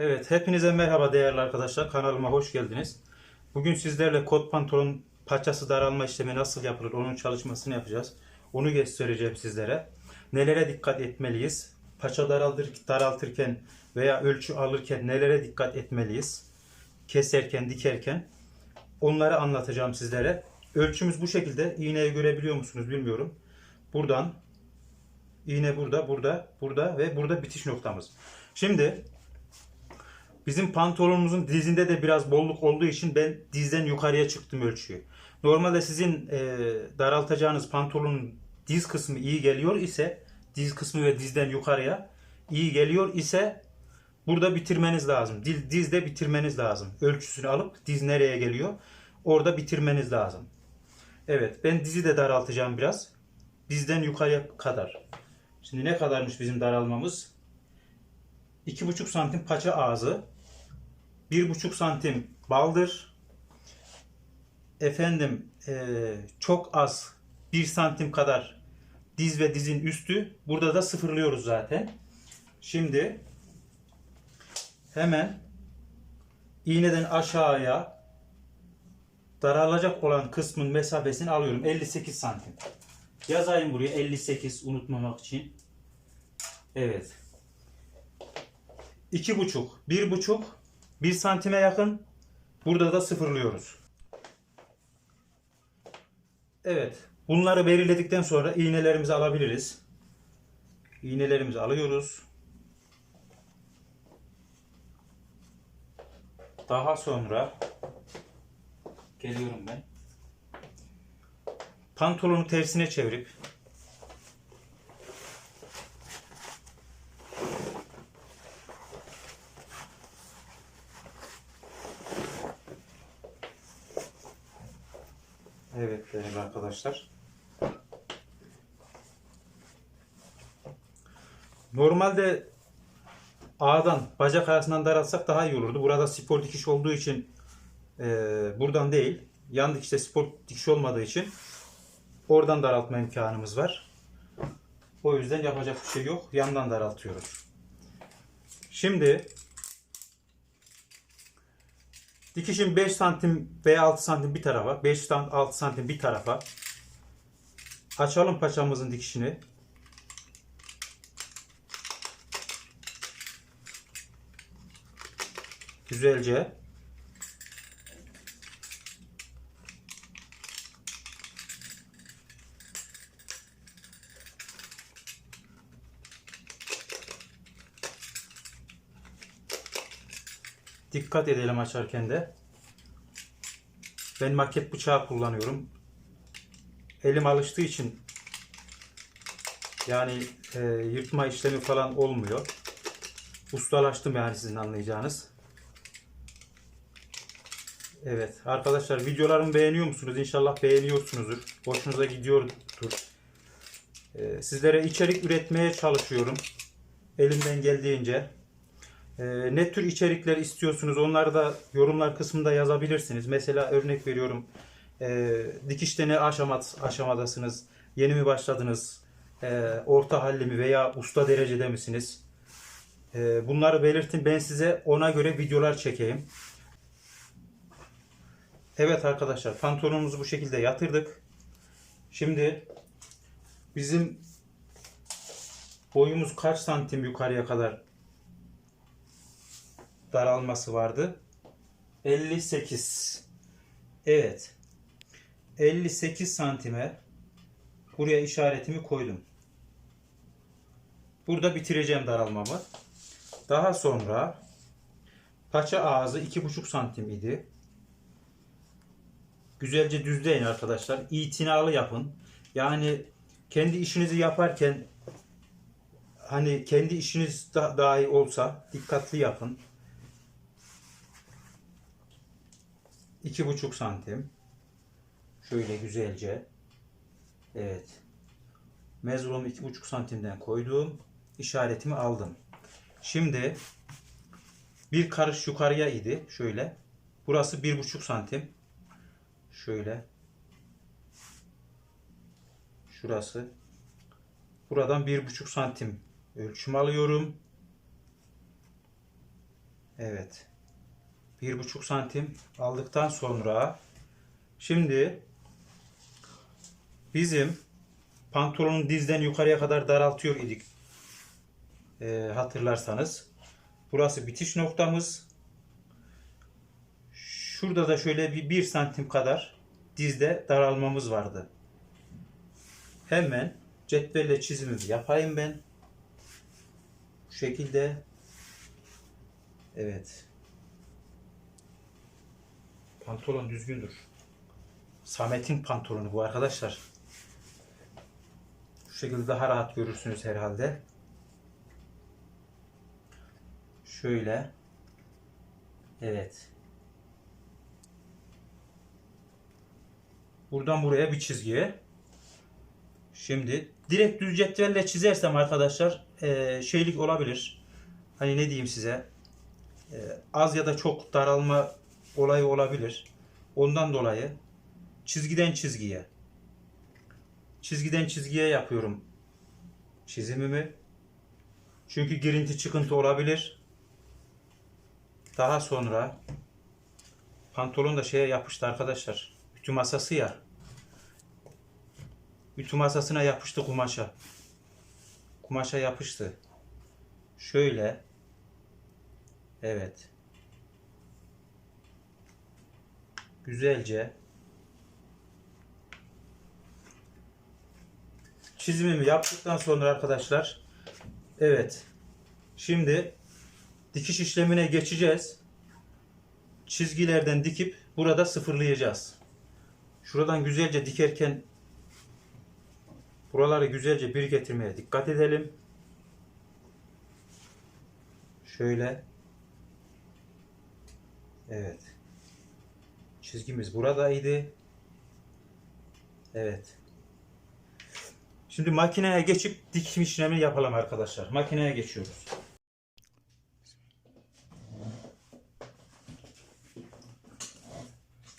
Evet, hepinize merhaba değerli arkadaşlar. Kanalıma hoş geldiniz. Bugün sizlerle kot pantolon paçası daralma işlemi nasıl yapılır, onun çalışmasını yapacağız. Onu göstereceğim sizlere. Nelere dikkat etmeliyiz? Paça daraltır, daraltırken veya ölçü alırken nelere dikkat etmeliyiz? Keserken, dikerken. Onları anlatacağım sizlere. Ölçümüz bu şekilde. İğneyi görebiliyor musunuz bilmiyorum. Buradan iğne burada, burada, burada ve burada bitiş noktamız. Şimdi Bizim pantolonumuzun dizinde de biraz bolluk olduğu için ben dizden yukarıya çıktım ölçüyü. Normalde sizin e, daraltacağınız pantolonun diz kısmı iyi geliyor ise diz kısmı ve dizden yukarıya iyi geliyor ise burada bitirmeniz lazım. Diz, dizde bitirmeniz lazım. Ölçüsünü alıp diz nereye geliyor orada bitirmeniz lazım. Evet ben dizi de daraltacağım biraz. Dizden yukarıya kadar. Şimdi ne kadarmış bizim daralmamız? 2,5 santim paça ağzı. 1,5 santim baldır. Efendim eee, çok az 1 santim kadar diz ve dizin üstü. Burada da sıfırlıyoruz zaten. Şimdi hemen iğneden aşağıya daralacak olan kısmın mesafesini alıyorum. 58 santim. Yazayım buraya 58 unutmamak için. Evet. İki buçuk, bir buçuk, bir santime yakın. Burada da sıfırlıyoruz. Evet. Bunları belirledikten sonra iğnelerimizi alabiliriz. İğnelerimizi alıyoruz. Daha sonra geliyorum ben. Pantolonu tersine çevirip Evet değerli arkadaşlar. Normalde ağdan bacak arasından daraltsak daha iyi olurdu. Burada spor dikiş olduğu için e, buradan değil. Yan dikişte spor dikiş olmadığı için oradan daraltma imkanımız var. O yüzden yapacak bir şey yok. Yandan daraltıyoruz. Şimdi Dikişin 5 santim veya 6 santim bir tarafa, 5 6 santim bir tarafa. Açalım paçamızın dikişini. Güzelce. Dikkat edelim açarken de. Ben maket bıçağı kullanıyorum. Elim alıştığı için yani e, yırtma işlemi falan olmuyor. Ustalaştım yani sizin anlayacağınız. Evet arkadaşlar videolarımı beğeniyor musunuz? İnşallah beğeniyorsunuzdur. Hoşunuza gidiyordur. E, sizlere içerik üretmeye çalışıyorum. Elimden geldiğince. Ee, ne tür içerikler istiyorsunuz onları da yorumlar kısmında yazabilirsiniz. Mesela örnek veriyorum e, dikişte ne aşama, aşamadasınız? Yeni mi başladınız? E, orta halli mi veya usta derecede misiniz? E, bunları belirtin ben size ona göre videolar çekeyim. Evet arkadaşlar pantolonumuzu bu şekilde yatırdık. Şimdi bizim boyumuz kaç santim yukarıya kadar daralması vardı. 58. Evet. 58 santime buraya işaretimi koydum. Burada bitireceğim daralmamı. Daha sonra paça ağzı 2,5 santim idi. Güzelce düzleyin arkadaşlar. İtinalı yapın. Yani kendi işinizi yaparken hani kendi işiniz da, dahi olsa dikkatli yapın. İki buçuk santim. Şöyle güzelce. Evet. Mezulumu iki buçuk santimden koydum. İşaretimi aldım. Şimdi bir karış yukarıya idi. Şöyle. Burası bir buçuk santim. Şöyle. Şurası. Buradan bir buçuk santim ölçüm alıyorum. Evet. Bir buçuk santim aldıktan sonra şimdi bizim pantolonun dizden yukarıya kadar daraltıyor idik. Ee, hatırlarsanız. Burası bitiş noktamız. Şurada da şöyle bir, bir santim kadar dizde daralmamız vardı. Hemen cetvelle çizimimi yapayım ben. Bu şekilde. Evet. Pantolon düzgündür. Samet'in pantolonu bu arkadaşlar. Bu şekilde daha rahat görürsünüz herhalde. Şöyle. Evet. Buradan buraya bir çizgiye. Şimdi direkt düz cetvelle çizersem arkadaşlar eee, şeylik olabilir. Hani ne diyeyim size? Eee, az ya da çok daralma olayı olabilir. Ondan dolayı çizgiden çizgiye çizgiden çizgiye yapıyorum çizimimi. Çünkü girinti çıkıntı olabilir. Daha sonra pantolon da şeye yapıştı arkadaşlar. Ütü masası ya. Ütü masasına yapıştı kumaşa. Kumaşa yapıştı. Şöyle. Evet. Güzelce çizimimi yaptıktan sonra arkadaşlar evet şimdi dikiş işlemine geçeceğiz. Çizgilerden dikip burada sıfırlayacağız. Şuradan güzelce dikerken buraları güzelce bir getirmeye dikkat edelim. Şöyle. Evet. Çizgimiz buradaydı. Evet. Şimdi makineye geçip dikim işlemini yapalım arkadaşlar. Makineye geçiyoruz.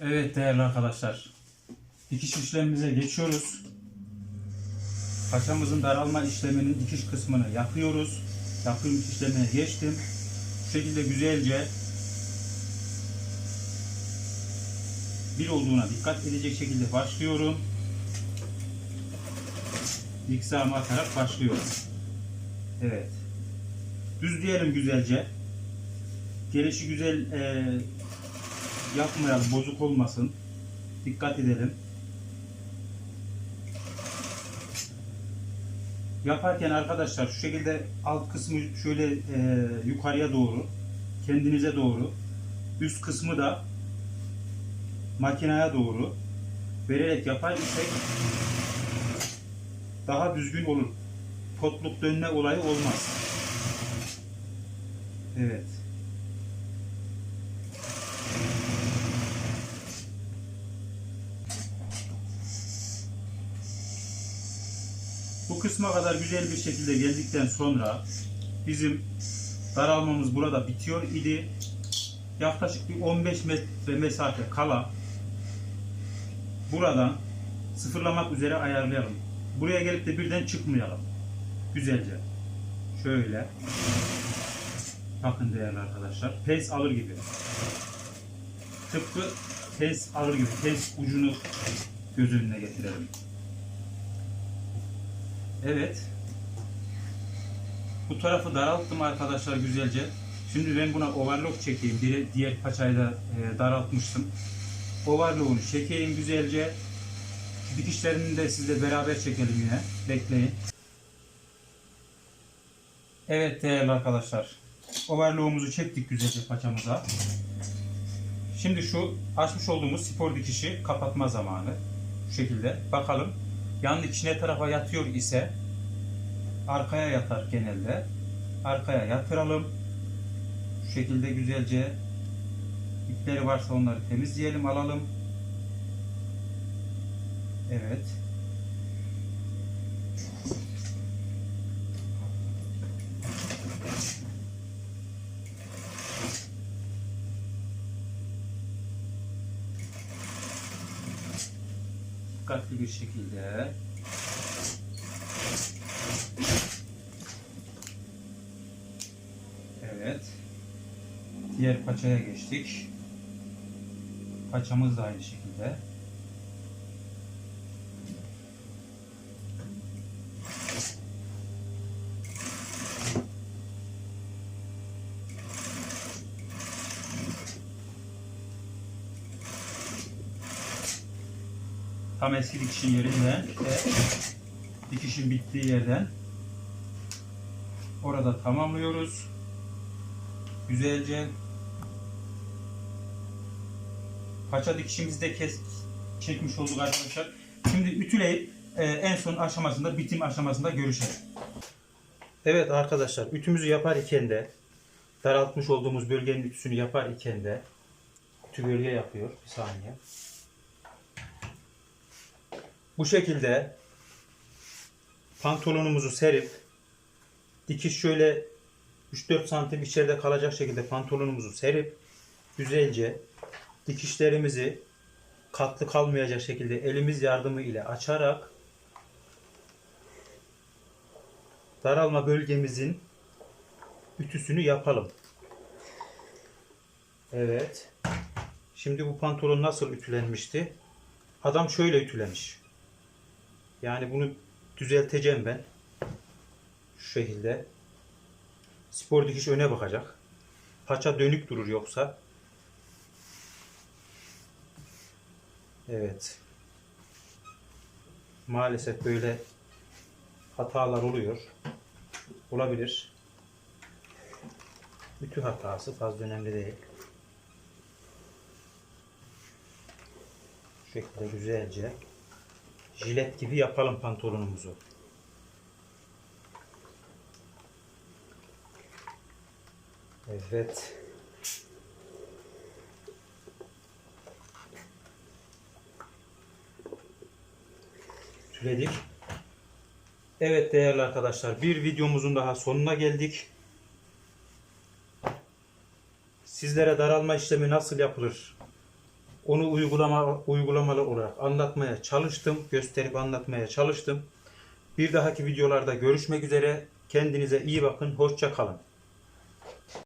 Evet değerli arkadaşlar. Dikiş işlemimize geçiyoruz. Paçamızın daralma işleminin dikiş kısmını yapıyoruz. Yapılmış işlemine geçtim. Bu şekilde güzelce bir olduğuna dikkat edecek şekilde başlıyorum. İksamı atarak başlıyorum. Evet. Düzleyelim güzelce. Gelişi güzel e, yapmayalım, bozuk olmasın. Dikkat edelim. Yaparken arkadaşlar şu şekilde alt kısmı şöyle e, yukarıya doğru, kendinize doğru, üst kısmı da makineye doğru vererek yapar isek daha düzgün olur. Potluk dönme olayı olmaz. Evet. Bu kısma kadar güzel bir şekilde geldikten sonra bizim daralmamız burada bitiyor idi. Yaklaşık bir 15 metre mesafe kala buradan sıfırlamak üzere ayarlayalım. Buraya gelip de birden çıkmayalım. Güzelce. Şöyle. Bakın değerli arkadaşlar. Pes alır gibi. Tıpkı pes alır gibi. Pes ucunu göz önüne getirelim. Evet. Bu tarafı daralttım arkadaşlar güzelce. Şimdi ben buna overlock çekeyim. Diğer, paçayı da e, daraltmıştım. Overlock'unu çekeyim güzelce. Dikişlerini de sizle beraber çekelim yine. Bekleyin. Evet değerli arkadaşlar. Overlock'umuzu çektik güzelce paçamıza. Şimdi şu açmış olduğumuz spor dikişi kapatma zamanı. Şu şekilde. Bakalım. Yan dikiş tarafa yatıyor ise arkaya yatar genelde. Arkaya yatıralım. Şu şekilde güzelce ipleri varsa onları temizleyelim, alalım. Evet. Dikkatli bir şekilde Evet. Diğer paçaya geçtik. Paçamız da aynı şekilde. Tam eski dikişin yerinden ve dikişin bittiği yerden orada tamamlıyoruz. Güzelce paça dikişimizi de kes, çekmiş olduk arkadaşlar. Şimdi ütüleyip e, en son aşamasında bitim aşamasında görüşelim. Evet arkadaşlar ütümüzü yapar iken de daraltmış olduğumuz bölgenin ütüsünü yapar iken de ütü bölge yapıyor. Bir saniye. Bu şekilde pantolonumuzu serip dikiş şöyle 3-4 santim içeride kalacak şekilde pantolonumuzu serip güzelce dikişlerimizi katlı kalmayacak şekilde elimiz yardımı ile açarak daralma bölgemizin ütüsünü yapalım. Evet. Şimdi bu pantolon nasıl ütülenmişti? Adam şöyle ütülemiş. Yani bunu düzelteceğim ben. Şu şekilde. Spor dikiş öne bakacak. Paça dönük durur yoksa. Evet. Maalesef böyle hatalar oluyor. Olabilir. Ütü hatası fazla önemli değil. Şu şekilde güzelce jilet gibi yapalım pantolonumuzu. Evet. Türedik. Evet değerli arkadaşlar bir videomuzun daha sonuna geldik. Sizlere daralma işlemi nasıl yapılır? Onu uygulama uygulamalı olarak anlatmaya çalıştım, gösterip anlatmaya çalıştım. Bir dahaki videolarda görüşmek üzere. Kendinize iyi bakın, hoşça kalın.